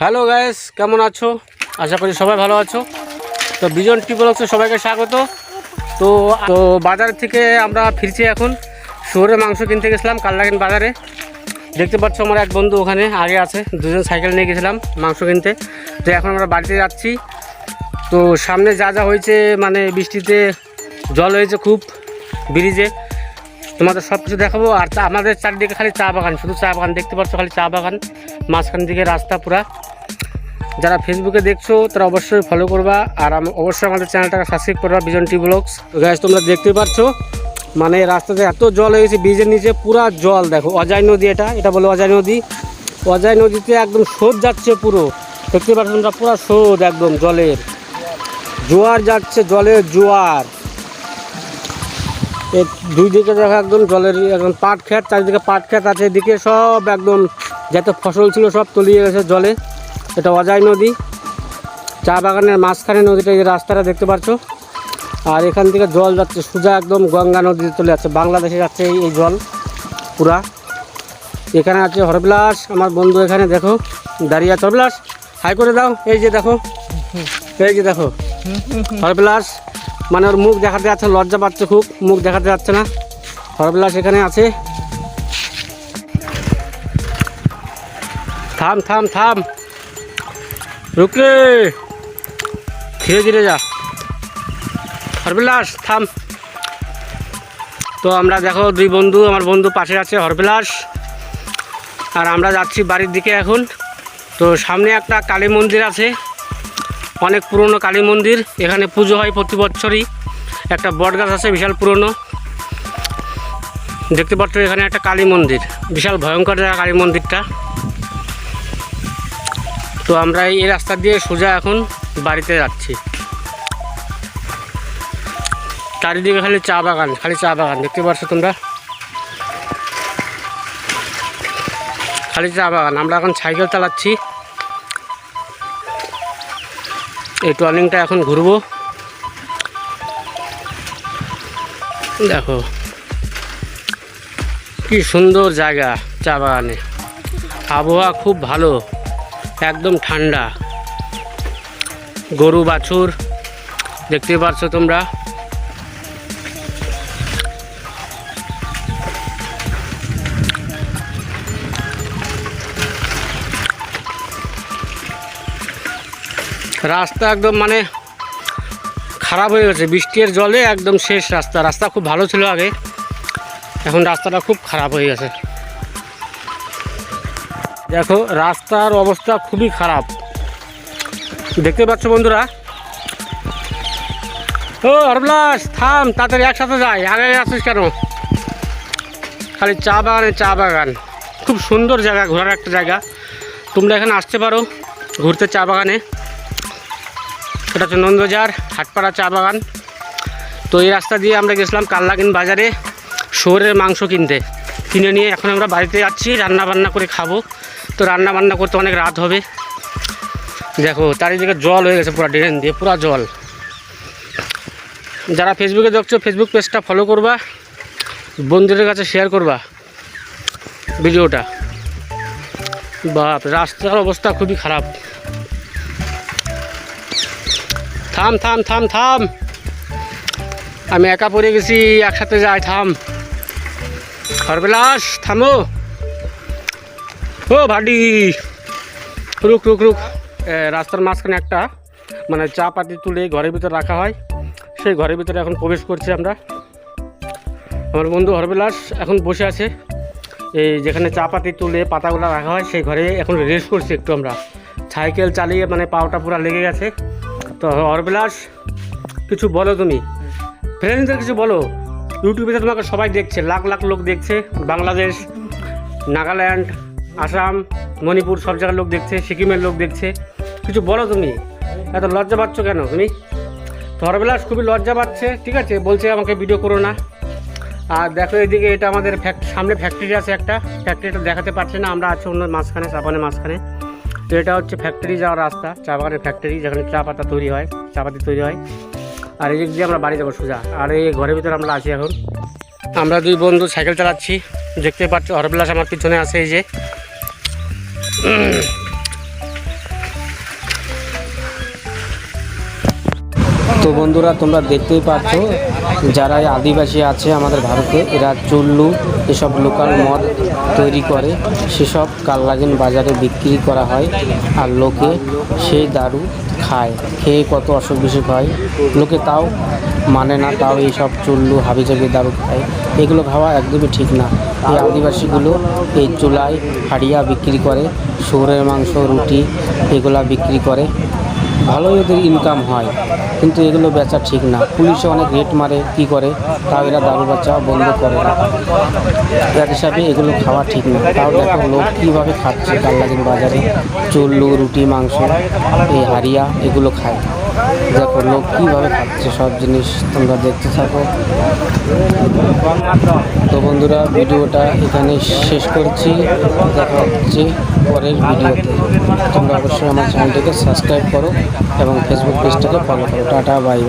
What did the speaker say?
Hello guys, কেমন আছো? আশা করি সবাই ভালো আছো। তো বিজন টিপলক্সে সবাইকে স্বাগত। তো তো বাজার থেকে আমরা ফিরছি এখন। শুয়োরের মাংস কিনতে গেছিলাম কাল্লাগিন বাজারে। দেখতে পাচ্ছ আমার এক বন্ধু ওখানে আগে আছে, দুজন সাইকেল নিয়ে গেছিলাম, মাংস কিনতে। তো এখন আমরা বাড়িতে যাচ্ছি। তো সামনে যা যা হয়েছে মানে বৃষ্টিতে জল হয়েছে খুব, ব্রিজে। তোমাদের সব কিছু দেখাবো। আর আমাদের চারদিকে খালি চা বাগান, শুধু চা বাগান। দেখতে পাচ্ছ খালি চা বাগান, মাঝখান দিকে রাস্তা পুরা। যারা ফেসবুকে দেখছ, তারা অবশ্যই ফলো করবা। আর অবশ্যই আমাদের চ্যানেলটাকে সাবস্ক্রাইব করবা বিজন টি ব্লগস গ্যাস তোমরা দেখতে পাচ্ছ মানে রাস্তাতে এত জল হয়ে গেছে, ব্রিজের নিচে পুরা জল, দেখো, অজয় নদী এটা এটা বলে অজয় নদী। অজয় নদীতে একদম স্রোত যাচ্ছে পুরো। দেখতে পাচ্ছ তোমরা, পুরো স্রোত একদম জলের। জোয়ার যাচ্ছে, জলের জোয়ার। দুই দিকে দেখো একদম জলের একদম পাট খেত চারিদিকে পাট খেত আছে, এদিকে সব একদম যত ফসল ছিল সব তলিয়ে গেছে জলে। এটা অজয় নদী। চা বাগানের মাঝখানে নদীটা, এই রাস্তাটা দেখতে পাচ্ছ। আর এখান থেকে জল যাচ্ছে, সোজা একদম গঙ্গা নদীতে চলে যাচ্ছে, বাংলাদেশে যাচ্ছে এই জল, পুরা। এখানে আছে হরবিলাস, আমার বন্ধু এখানে, দেখো, দাঁড়িয়ে আছে। হরবিলাস, হাই করে দাও, এই যে দেখো, এই যে দেখো, হরবিলাস। মানে ওর মুখ দেখাতে যাচ্ছে, লজ্জা পাচ্ছে খুব, মুখ দেখাতে যাচ্ছে না। হরবিলাস এখানে আছে। থাম থাম থাম। রুকরে ধীরে ধীরে যা। হরবিলাস, থাম। তো আমরা দেখো, দুই বন্ধু, আমার বন্ধু পাশে আছে হরবিলাস। আর আমরা যাচ্ছি বাড়ির দিকে এখন। তো সামনে একটা কালী মন্দির আছে। অনেক পুরনো কালী মন্দির। এখানে পুজো হয় প্রতি বছরই। একটা বট গাছ আছে, বিশাল পুরনো। দেখতে পাচ্ছ, এখানে একটা কালী মন্দির। বিশাল ভয়ঙ্কর জায়গা কালী মন্দিরটা। তো আমরা এই রাস্তা দিয়ে সোজা এখন বাড়িতে যাচ্ছি। চারিদিকে খালি চা বাগান, খালি চা বাগান, দেখতে পাচ্ছ তোমরা? খালি চা বাগান, আমরা এখন সাইকেল চালাচ্ছি। এই টর্নিংটা এখন ঘুরবো। দেখো, কি সুন্দর জায়গা চা বাগানে। আবহাওয়া খুব ভালো, একদম ঠান্ডা। গরু, বাছুর, দেখতে পাচ্ছ তোমরা? রাস্তা একদম মানে খারাপ হয়ে গেছে। বৃষ্টির জলে একদম শেষ রাস্তা। রাস্তা খুব ভালো ছিল আগে। এখন রাস্তাটা খুব খারাপ হয়ে গেছে। দেখো, রাস্তার অবস্থা খুবই খারাপ। দেখতে পাচ্ছ বন্ধুরা? ও হরবিলাস থাম, তাড়াতাড়ি একসাথে যাই। আগে আসিস কেন? খালি চা বাগানে চা বাগান। খুব সুন্দর জায়গা, ঘোরার একটা জায়গা। তোমরা এখানে আসতে পারো, ঘুরতে চা বাগানে। এটা হচ্ছে নন্দবাজার, হাটপাড়া চা বাগান। তো এই রাস্তা দিয়ে আমরা গেছিলাম কাল্লাগিন বাজারে শুয়োরের মাংস কিনতে। কিনে নিয়ে এখন আমরা বাড়িতে যাচ্ছি রান্না বান্না করে খাব। তো রান্না বান্না করতে অনেক রাত হবে। দেখো, চারিদিকে জল হয়ে গেছে পুরো, ড্রেন দিয়ে পুরো জল। যারা ফেসবুকে দেখছ ফেসবুক পেজটা ফলো করবা। বন্ধুদের কাছে শেয়ার করবা ভিডিওটা। বাপ, রাস্তার অবস্থা খুবই খারাপ। থাম থাম থাম থাম। আমি একা পড়ে গেছি, একসাথে যাই, থাম। হরবিলাস, থামো। ও ভাডি রুক রুক রুক। রাস্তার মাঝখানে একটা মানে চা পাতি তুলে ঘরের ভিতরে রাখা হয়। সেই ঘরের ভিতরে এখন প্রবেশ করছি আমরা। আমার বন্ধু হরবিলাস এখন বসে আছে। এই যেখানে চা পাতি তুলে পাতাগুলো রাখা হয়, সেই ঘরে এখন রেস্ট করছি একটু আমরা। সাইকেল চালিয়ে মানে পাওটা পুরো লেগে গেছে। তো হরবিলাস কিছু বলো তুমি। ফ্রেন্ডসদের কিছু বলো। ইউটিউবে তো তোমাকে সবাই দেখছে, লাখ লাখ লোক দেখছে, বাংলাদেশ, নাগাল্যান্ড, আসাম, মণিপুর, সব জায়গার লোক দেখছে, সিকিমের লোক দেখছে। কিছু বলো তুমি। এত লজ্জা পাচ্ছ কেন তুমি? তো হরবিলাস খুবই লজ্জা পাচ্ছে, ঠিক আছে? বলছে আমাকে ভিডিও করো না। আর দেখো এদিকে এটা আমাদের সামনে ফ্যাক্টরি আছে একটা। ফ্যাক্টরিটা দেখাতে পারছে না, আমরা আছি অন্য মাঝখানে চা বাগানের মাঝখানে। তো এটা হচ্ছে ফ্যাক্টরি যাওয়ার রাস্তা চা বাগানের ফ্যাক্টরি যেখানে চা পাতা তৈরি হয়, চা পাতি তৈরি হয়। আর এই দিক দিয়ে আমরা বাড়ি যাব সোজা। আর এই ঘরের ভিতরে আমরা আছি এখন। আমরা দুই বন্ধু সাইকেল চালাচ্ছি। দেখতে পাচ্ছি হরবিলাস আমার পিছনে আছে, এই যে। তো বন্ধুরা, তোমরা দেখতেই পাচ্ছ যারা আদিবাসী আছে আমাদের ভারতে, এরা চুল্লু, এসব লোকাল মদ তৈরি করে। সেসব কাল্লাগিন বাজারে বিক্রি করা হয় আর লোকে সেই দারু খায়। খেয়ে কত অসুখ বিসুখ হয়, লোকে তাও মানে না, তাও এইসব চুল্লু, হাবিজাবি দারু খায়। এগুলো খাওয়া একদমই ঠিক না। এই আদিবাসীগুলো এই চুলায় হাড়িয়া বিক্রি করে, শুয়োরের মাংস, রুটি, এগুলা বিক্রি করে। ভালোই ওদের ইনকাম হয়। কিন্তু এগুলো বেচা ঠিক না। পুলিশে অনেক রেট মারে, কি করে? তাও এরা দারু বাচ্চা, বন্ধ করে না। এক হিসাবে এগুলো খাওয়া ঠিক না। তাও দেখো লোক কীভাবে খাচ্ছে কাল্লাদিন বাজারে। চুল্লু রুটি, মাংস, এই হারিয়া এগুলো খায় দেখো লোক কীভাবে খাচ্ছে সব জিনিস তোমরা দেখতে থাকো। তো বন্ধুরা, ভিডিওটা এখানে শেষ করছি। দেখা হচ্ছে পরের ভিডিওতে। তোমরা অবশ্যই আমার চ্যানেলটিকে সাবস্ক্রাইব করো এবং ফেসবুক পেজটাকে ফলো করো। Ta-ta bye.